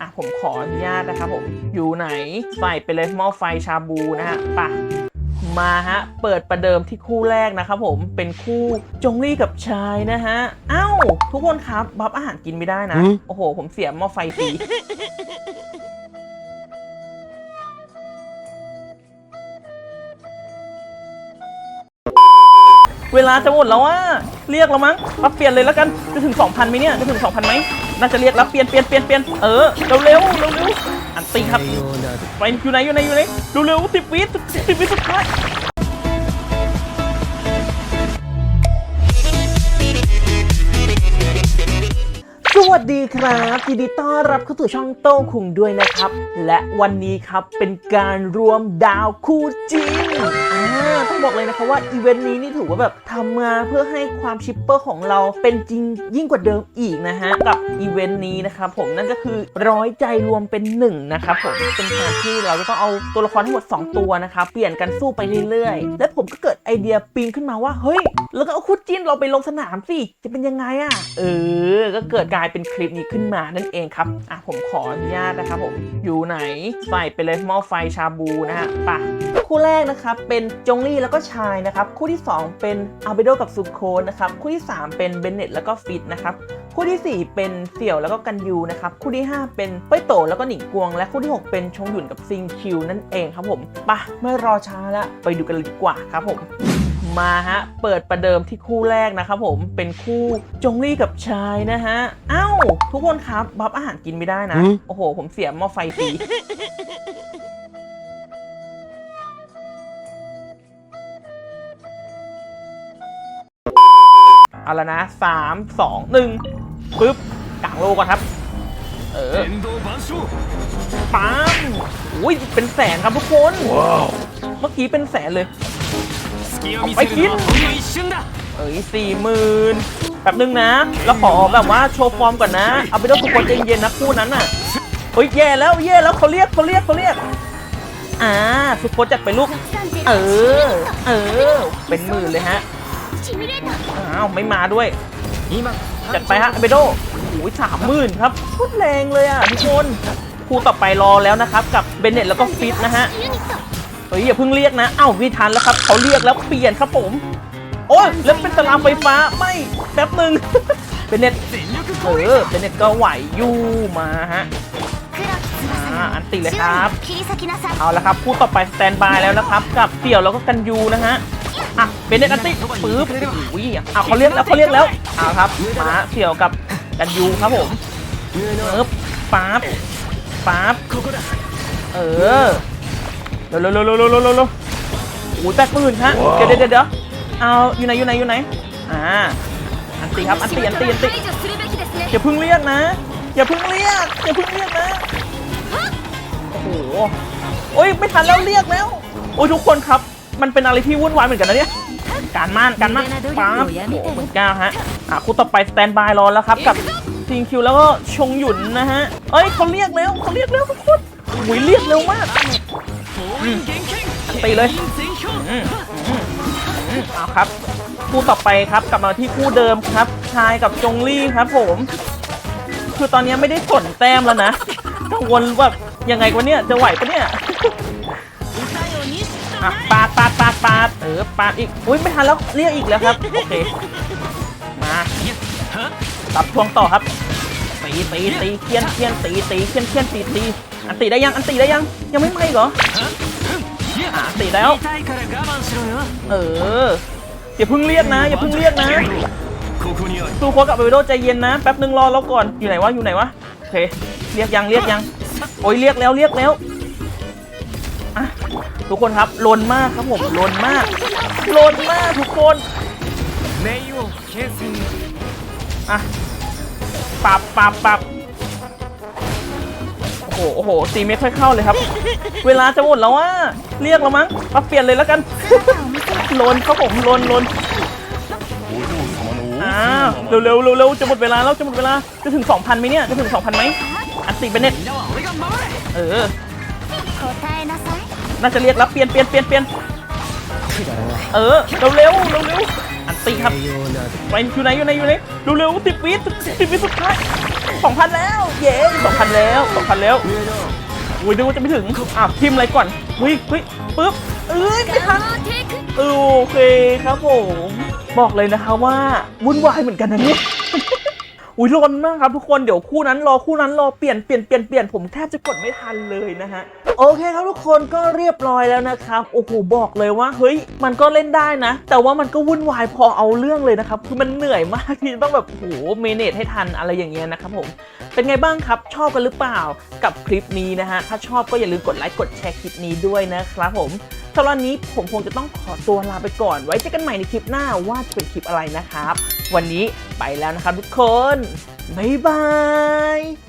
อะผมขออนุญาตนะครับผม อยู่ไหนใส่ไปเลยหม้อไฟชาบูนะฮะไปะมาฮะ เปิดประเดิมที่คู่แรกนะครับผมเป็นคู่จงลี่กับชายนะฮะเอ้าทุกคนครับบัฟอาหารกินไม่ได้นะหืมโอ้โห ผมเสียหม้อไฟฟรีเวลาจะหมดแล้วว่าเรียกแล้วมั้งมาเปลี่ยนเลยแล้วกันจะถึง 2,000ไหมเนี่ยจะถึง 2,000ไหม น่าจะเรียกแล้วเปลี่ยนเปลี่ยนเปลี่ยนเปลี่ยนเออเร็วเร็วเร็วเร็วอันตีครับไปอยู่ไหนอยู่ไหนอยู่ไหนเร็วเร็วสิบวิสิบวิสุดท้ายสวัสดีครับยินดีต้อนรับเข้าสู่ช่องโต้งคุงด้วยนะครับ และวันนี้ครับเป็นการรวมดาวคู่จริง ต้องบอกเลยนะครับว่าอีเวนต์นี้นี่ถือว่าแบบทำมาเพื่อให้ความชิปเปอร์ของเราเป็นจริงยิ่งกว่าเดิมอีกนะฮะ กับอีเวนต์นี้นะครับผมนั่นก็คือร้อยใจรวมเป็นหนึ่งนะครับผมเป็นการที่เราจะต้องเอาตัวละครทั้งหมด 2 ตัวนะครับเปลี่ยนกันสู้ไปเรื่อยๆ และผมก็เกิดไอเดียปิงขึ้นมาว่าเฮ้ยแล้วก็เอาคู่จิ้นเราไปลงสนามสิจะเป็นยังไงอะเออ ก็เกิดกลายเป็นคลิปนี้ขึ้นมานั่นเองครับอะผมขออนุญาตนะครับผมอยู่ไหนใส่ไปเลยหม้อไฟชาบูนะฮะปะคู่แรกนะครับเป็นจงลี่แล้วก็ชายนะครับคู่ที่ 2 เป็นอาเบโดกับซูโคนนะครับคู่ที่ 3 เป็นเบนเน็ตแล้วก็ฟิตนะครับคู่ทีสี่ 4 เป็นเสี่ยวแล้วก็กันยูนะครับคู่ที่ 5 เป็นเป้ยโตแล้วก็หนิงกวง และคู่ที่ 6 เป็นชงหยุนกับซิงคิวนั่นเองครับผมไปะไม่รอช้าละไปดูกันเลยดีกว่าครับผมมาฮะ เปิดประเดิมที่คู่แรกนะครับผม เป็นคู่จงลี่กับชายนะฮะเอ้าทุกคนครับ บัฟอาหารกินไม่ได้นะหืมโอ้โห ผมเสียหม้อไฟฟรี เอาละนะสามสองหนึ่งปึ๊บกลางโลก่อนครับ เออปั๊มอุ้ยเป็นแสนครับทุกคนเมื่อกี้เป็นแสนเลยไปกินเอ้ยสี่หมื่นแป๊บนึงนะ แล้วขอแบบว่าโชว์ฟอร์มก่อนนะ เอาไปด้วยทุกคนเย็นๆนะคู่นั้นน่ะเฮ้ยแย่แล้วแย่แล้วเขาเรียกเขาเรียกเขาเรียกอ่าสุดกคนจัดไปลูก เออ เออ เป็นหมื่นเลยฮะ อ้าวไม่มาด้วยนี่มาจัดไปฮะเบโดโอ้ยสามหมื่นครับพุดแรงเลยอะทุกคนคู่ต่อไปรอแล้วนะครับ กับเบนเน็ตแล้วก็ฟิตนะฮะเฮ้ยอย่าเพิ่งเรียกนะอ้าววิทันแล้วครับเขาเรียกแล้วเปลี่ยนครับผม โอ้แล้วเป็นตารางไฟฟ้าไม่แป๊บหนึ่งเบนเน็ตเออเบนเน็ตก็ไหวอยู่มาฮะอันติเลยครับ เอาละครับคู่ต่อไปสแตนบายแล้วนะครับ กับเตี่ยวแล้วก็กันยูนะฮะ เป็นเนตอันติปื๊บวิยอะเขาเรียกแล้วเขาเรียกแล้วเอาครับมาเสี่ยวกับกันยูครับผมปึ๊บป๊าบป๊าบเออเร็วเร็วเร็วเร็วเร็วเร็วโอ้ยแปดหมื่นฮะเดี๋ยวเดี๋ยวเดี๋เอาอยู่ไหนอยู่ไหนอยู่ไหนอ่าอันตีครับอันตีอันตีอันตีอย่าพึ่งเรียกนะ อย่าพึ่งเรียกอย่าพึ่งเรียกนะโอ้โหโอ้ยไม่ทันแล้วเรียกแล้วโอ้ยทุกคนครับ มันเป็นอะไรที่วุ่นวายเหมือนกันนะเนี่ย การมั่นการมั่นปั๊โอ้หมื่นก้าวฮะอะคู่ต่อไปสแตนบายรอแล้วครับกับซิงคิวแล้วก็ชงหยุนนะฮะเอ้ยเขาเรียกแล้วเขาเรียกแล้วทุกคนหุยเรียกเร็วมากตีเลยเอาครับคู่ต่อไปครับกลับมาที่คู่เดิมครับชายกับจงลี่ครับผม คือตอนนี้ไม่ได้สนแต้มแล้วนะกังวลว่ายังไงวะเนี่ยจะไหวปะเนี่ย อะปาดปาดปาดปาดเออปาดอีก อุ้ยไม่ทันแล้วเรียกอีกแล้วครับ โอเค มาตับทวงต่อครับ ตีตีตีเคียนเคียนตีตีเคียนเคียนตีตีอันตีได้ยัง อันตีได้ยัง ยังไม่ไหมเหรออะตีแล้ว เออ อย่าเพิ่งเรียกนะ อย่าเพิ่งเรียกนะสู้โค้กับเบโดใจเย็นนะ แป๊บนึงรอเราก่อน อยู่ไหนวะ อยู่ไหนวะ โอเค เรียกยัง เรียกยัง โอ้ยเรียกแล้ว เรียกแล้ว ทุกคนครับลนมากครับผมลนมากลนมากทุกคนอะปับปับปับโอ้โหโอ้โหตีไม่ค่อยเข้าเลยครับ เวลาจะหมดแล้วว่าเรียกแล้วมั้งมาเปลี่ยนเลยแล้วกันลนครับผมลนลนอ่าเร็วเร็วเร็วจะหมดเวลาแล้วจะหมดเวลาจะถึงสองพันไหมเนี่ยจะถึงสองพันไหมอัดติเป็นเน็ตเออ น่าจะเรียกแล้วเปลี่ยนเปลี่ยนเปลี่ยนเปลี่ยนเออเร็วเร็วเร็วเร็วอันตีครับไปอยู่ไหนอยู่ไหนอยู่ไหนเร็วเร็วติดวิทติดวิทสุดท้ายสองพันแล้วเย้สองพันแล้วสองพันแล้วอุ้ยดูว่าจะไม่ถึงอะทิมอะไรก่อนอุ้ยอุ้ยปึ๊บเอ้ยไม่ทันโอเคครับผมบอกเลยนะคะว่าวุ่นวายเหมือนกันนะเนี่ย อุ้ยร้อนมากครับทุกคนเดี๋ยวคู่นั้นรอคู่นั้นรอเปลี่ยนเปลี่ยนเปลี่ยนเปลี่ยนผมแทบจะกดไม่ทันเลยนะฮะโอเคครับทุกคนก็เรียบร้อยแล้วนะครับโอ้โหบอกเลยว่าเฮ้ยมันก็เล่นได้นะ แต่ว่ามันก็วุ่นวายพอเอาเรื่องเลยนะครับคือมันเหนื่อยมากที่ต้องแบบโอ้โหเมเนจให้ทันอะไรอย่างเงี้ยนะครับผมเป็นไงบ้างครับชอบกันหรือเปล่ากับคลิปนี้นะฮะถ้าชอบก็อย่าลืมกดไลค์กดแชร์คลิปนี้ด้วยนะครับผมสำหรับวันนี้ผมคงจะต้องขอตัวลาไปก่อน ไว้เจอกันใหม่ในคลิปหน้าว่าจะเป็นคลิปอะไรนะครับ วันนี้ไปแล้วนะครับทุกคน บ๊ายบาย